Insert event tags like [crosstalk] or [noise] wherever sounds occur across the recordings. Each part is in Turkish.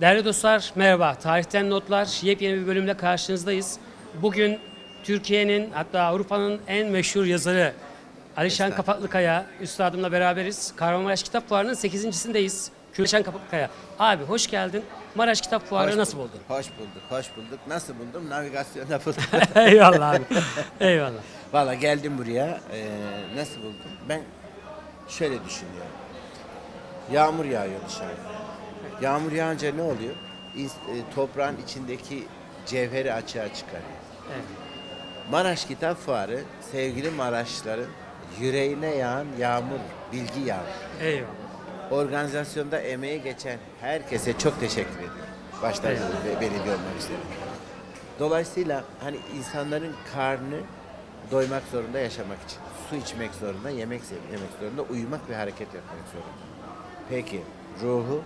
Değerli dostlar merhaba. Tarihten Notlar yepyeni bir bölümle karşınızdayız. Bugün Türkiye'nin hatta Avrupa'nın en meşhur yazarı Alişan Kapaklıkaya üstadımla beraberiz. Kahramanmaraş Kitap Fuarı'nın 8.sindeyiz. Alişan Kapaklıkaya. Abi hoş geldin. Maraş Kitap Fuarı Hoş nasıl bulduk, buldun? Hoş bulduk, hoş bulduk. Nasıl buldum? Navigasyonda buldum. [laughs] Eyvallah abi. Eyvallah. Valla geldim buraya. Ee, nasıl buldum? Ben şöyle düşünüyorum. Yağmur yağıyor dışarıda. Yağmur yağınca ne oluyor? E, toprağın içindeki cevheri açığa çıkarıyor. Evet. Maraş Kitap Fuarı sevgili Maraşlıların yüreğine yağan yağmur, bilgi yağmur. Eyvallah. Organizasyonda emeği geçen herkese çok teşekkür ediyorum. Başta Eyvallah. be- belediye olmak üzere. Dolayısıyla hani insanların karnı doymak zorunda yaşamak için. Su içmek zorunda, yemek yemek zorunda, uyumak ve hareket yapmak zorunda. Peki ruhu,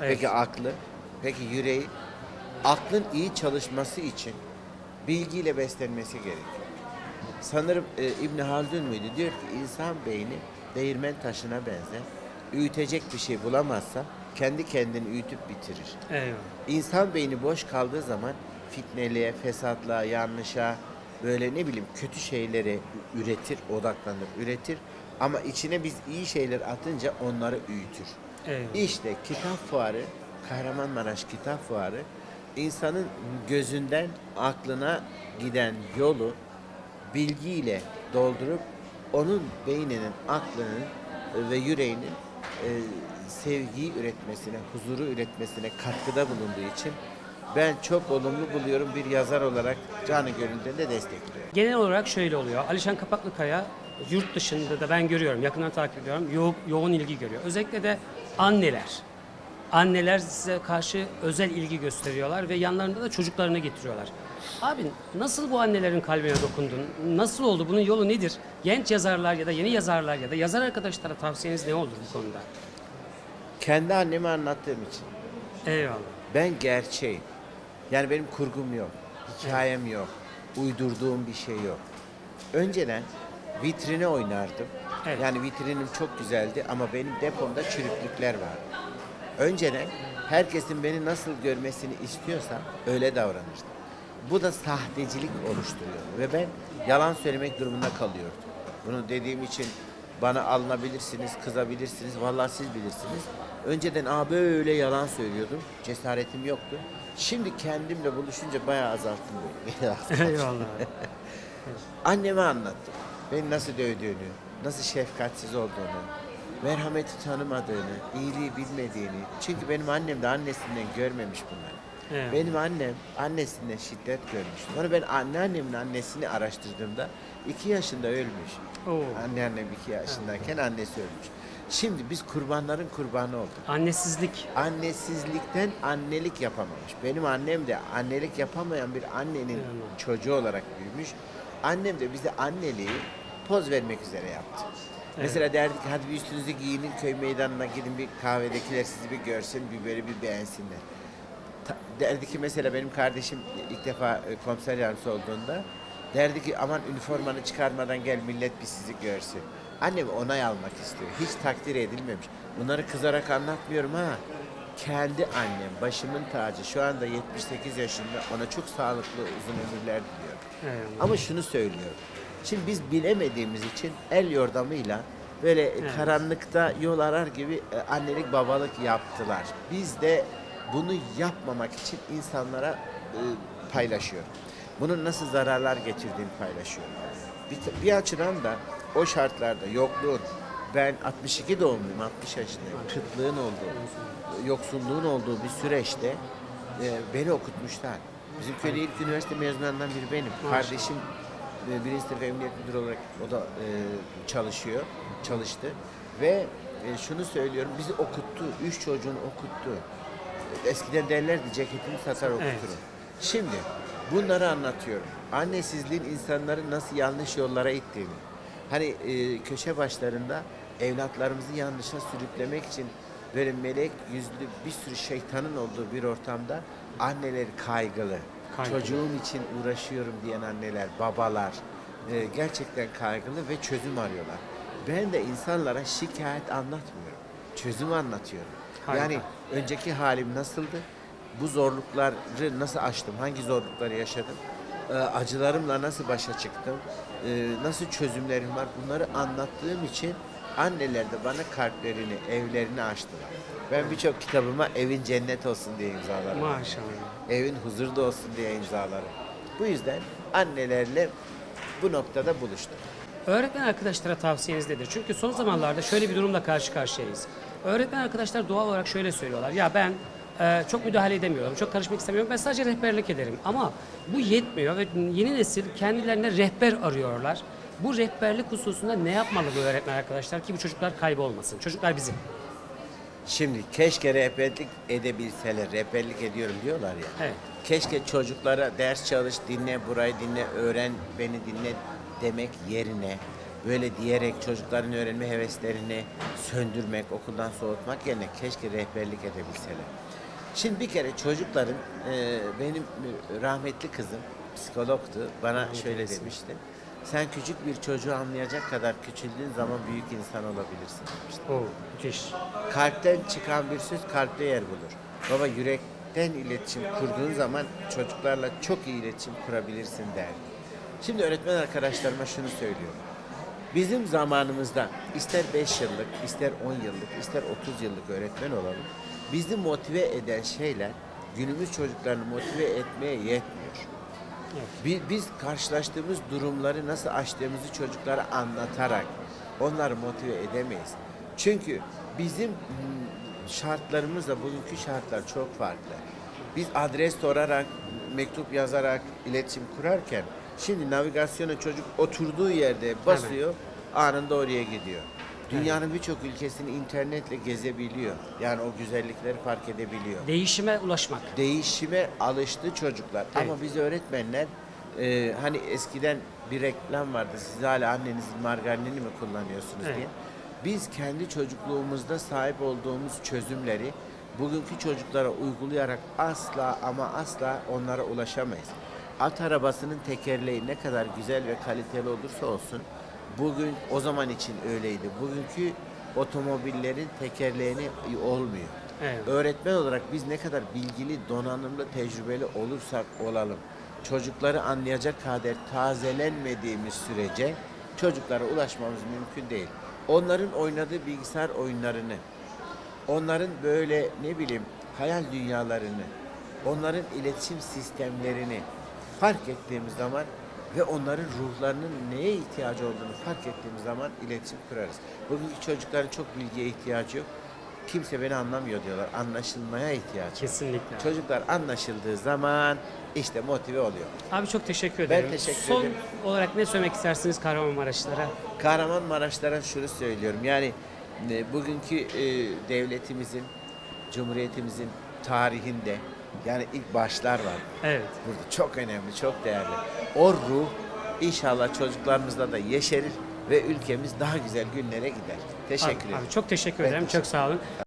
Evet. peki aklı, peki yüreği. Aklın iyi çalışması için bilgiyle beslenmesi gerekiyor. Sanırım e, İbn Haldun muydu? Diyor ki insan beyni değirmen taşına benzer. Üyütecek bir şey bulamazsa kendi kendini üyütüp bitirir. Eyvallah. İnsan beyni boş kaldığı zaman fitneliğe, fesatlığa, yanlışa, böyle ne bileyim kötü şeylere üretir, odaklanır, üretir. Ama içine biz iyi şeyler atınca onları büyütür. Eyvallah. İşte kitap fuarı, Kahramanmaraş Kitap Fuarı insanın gözünden aklına giden yolu bilgiyle doldurup onun beyninin, aklının e, ve yüreğinin e, sevgiyi üretmesine, huzuru üretmesine katkıda bulunduğu için ben çok olumlu buluyorum bir yazar olarak canı gönülden de destekliyorum. Genel olarak şöyle oluyor. Alişan Kapaklıkaya yurt dışında da ben görüyorum, yakından takip ediyorum. Yo- yoğun ilgi görüyor. Özellikle de anneler. Anneler size karşı özel ilgi gösteriyorlar ve yanlarında da çocuklarını getiriyorlar. Abi nasıl bu annelerin kalbine dokundun? Nasıl oldu? Bunun yolu nedir? Genç yazarlar ya da yeni yazarlar ya da yazar arkadaşlara tavsiyeniz ne olur bu konuda? Kendi annemi anlattığım için Eyvallah. Ben gerçeğim. Yani benim kurgum yok. Hikayem yok. Uydurduğum bir şey yok. Önceden vitrine oynardım. Evet. Yani vitrinim çok güzeldi ama benim depomda çürüklükler vardı. Önceden herkesin beni nasıl görmesini istiyorsa öyle davranırdım. Bu da sahtecilik oluşturuyor ve ben yalan söylemek durumunda kalıyordum. Bunu dediğim için bana alınabilirsiniz, kızabilirsiniz. Vallahi siz bilirsiniz. Önceden Aa böyle yalan söylüyordum. Cesaretim yoktu. Şimdi kendimle buluşunca bayağı azalttım. [laughs] Eyvallah. [laughs] Anneme anlattım. Beni nasıl dövdüğünü, nasıl şefkatsiz olduğunu, merhameti tanımadığını, iyiliği bilmediğini. Çünkü benim annem de annesinden görmemiş bunları. Evet. Benim annem annesinden şiddet görmüş. Sonra ben anneannemin annesini araştırdığımda iki yaşında ölmüş. Oo. Anneannem iki yaşındayken annesi ölmüş. Şimdi biz kurbanların kurbanı olduk. Annesizlik. Annesizlikten annelik yapamamış. Benim annem de annelik yapamayan bir annenin Eyvallah. çocuğu olarak büyümüş. Annem de bize anneliği poz vermek üzere yaptı. Mesela derdik ki hadi bir üstünüzü giyinin köy meydanına gidin bir kahvedekiler sizi bir görsün bir böyle bir beğensinler. Ta- derdi ki mesela benim kardeşim ilk defa e, komiser yardımcısı olduğunda derdi ki aman üniformanı çıkarmadan gel millet bir sizi görsün. Annem onay almak istiyor. Hiç takdir edilmemiş. Bunları kızarak anlatmıyorum ha. Kendi annem, başımın tacı şu anda 78 yaşında ona çok sağlıklı uzun ömürler diliyorum. Ama şunu söylüyorum. Şimdi biz bilemediğimiz için el yordamıyla böyle e, karanlıkta yol arar gibi e, annelik babalık yaptılar. Biz de bunu yapmamak için insanlara e, paylaşıyor. Bunun nasıl zararlar getirdiğini paylaşıyor. Bir, bir açıdan da o şartlarda yokluğun ben 62 doğumluyum, 60 yaşındayım. Kıtlığın olduğu, yoksulluğun olduğu bir süreçte e, beni okutmuşlar. Bizim köyde ilk üniversite mezunlarından biri benim. Kardeşim e, birinci sınıf emniyet müdürü olarak o da e, çalışıyor, çalıştı. Ve e, şunu söylüyorum, bizi okuttu, üç çocuğunu okuttu. Eskiden derlerdi ceketimi satar okuturum. Evet. Şimdi bunları anlatıyorum. Annesizliğin insanları nasıl yanlış yollara ittiğini. Hani e, köşe başlarında evlatlarımızı yanlışa sürüklemek için böyle melek yüzlü bir sürü şeytanın olduğu bir ortamda anneler kaygılı. Kaygılı. Çocuğum için uğraşıyorum diyen anneler, babalar e, gerçekten kaygılı ve çözüm arıyorlar. Ben de insanlara şikayet anlatmıyorum. Çözüm anlatıyorum. Harika. Yani önceki halim nasıldı? Bu zorlukları nasıl aştım? Hangi zorlukları yaşadım? Ee, acılarımla nasıl başa çıktım? Ee, nasıl çözümlerim var? Bunları anlattığım için anneler de bana kalplerini, evlerini açtılar. Ben birçok kitabıma evin cennet olsun diye imzalarım. Maşallah. Evin huzurda olsun diye imzalarım. Bu yüzden annelerle bu noktada buluştum. Öğretmen arkadaşlara tavsiyeniz nedir? Çünkü son zamanlarda şöyle bir durumla karşı karşıyayız. Öğretmen arkadaşlar doğal olarak şöyle söylüyorlar. Ya ben e, çok müdahale edemiyorum, çok karışmak istemiyorum. Ben sadece rehberlik ederim. Ama bu yetmiyor ve yeni nesil kendilerine rehber arıyorlar. Bu rehberlik hususunda ne yapmalı bu öğretmen arkadaşlar ki bu çocuklar kaybolmasın? Çocuklar bizim. Şimdi keşke rehberlik edebilseler, rehberlik ediyorum diyorlar ya. Evet. Keşke çocuklara ders çalış, dinle, burayı dinle, öğren, beni dinle demek yerine böyle diyerek çocukların öğrenme heveslerini söndürmek, okuldan soğutmak yerine keşke rehberlik edebilseler. Şimdi bir kere çocukların, e, benim rahmetli kızım psikologtu, bana şöyle demişti. Sen küçük bir çocuğu anlayacak kadar küçüldüğün zaman büyük insan olabilirsin demişti. Müthiş. Kalpten çıkan bir söz kalpte yer bulur. Baba yürekten iletişim kurduğun zaman çocuklarla çok iyi iletişim kurabilirsin der. Şimdi öğretmen arkadaşlarıma şunu söylüyorum. Bizim zamanımızda ister 5 yıllık, ister 10 yıllık, ister 30 yıllık öğretmen olalım. Bizi motive eden şeyler günümüz çocuklarını motive etmeye yetmiyor. Bi- Biz karşılaştığımız durumları nasıl aştığımızı çocuklara anlatarak onları motive edemeyiz. Çünkü bizim mm, şartlarımızla bugünkü şartlar çok farklı. Biz adres sorarak, mektup yazarak iletişim kurarken şimdi navigasyona çocuk oturduğu yerde basıyor, anında oraya gidiyor. Dünyanın birçok ülkesini internetle gezebiliyor. Yani o güzellikleri fark edebiliyor Değişime ulaşmak. değişime alıştı çocuklar. Evet. Ama biz öğretmenler e, hani eskiden bir reklam vardı. Siz hala annenizin margarinini mi kullanıyorsunuz Evet. diye. Biz kendi çocukluğumuzda sahip olduğumuz çözümleri bugünkü çocuklara uygulayarak asla ama asla onlara ulaşamayız. At arabasının tekerleği ne kadar güzel ve kaliteli olursa olsun bugün o zaman için öyleydi. Bugünkü otomobillerin tekerleğini olmuyor. Evet. Öğretmen olarak biz ne kadar bilgili, donanımlı, tecrübeli olursak olalım, çocukları anlayacak kadar tazelenmediğimiz sürece çocuklara ulaşmamız mümkün değil. Onların oynadığı bilgisayar oyunlarını, onların böyle ne bileyim hayal dünyalarını, onların iletişim sistemlerini fark ettiğimiz zaman ve onların ruhlarının neye ihtiyacı olduğunu fark ettiğimiz zaman iletişim kurarız. Bugünkü çocukların çok bilgiye ihtiyacı yok. Kimse beni anlamıyor diyorlar. Anlaşılmaya ihtiyacı. var. Kesinlikle. Çocuklar anlaşıldığı zaman işte motive oluyor. Abi çok teşekkür Ben ederim. teşekkür Son ederim. olarak ne söylemek istersiniz Kahramanmaraşlılara? Kahramanmaraşlara şunu söylüyorum. Yani e, bugünkü e, devletimizin, cumhuriyetimizin tarihinde yani ilk başlar var. Evet. Burada çok önemli, çok değerli. O ruh inşallah çocuklarımızda da yeşerir ve ülkemiz daha güzel günlere gider. Teşekkür Abi, ederim. abi çok teşekkür Ben ederim. teşekkür Çok sağ olun.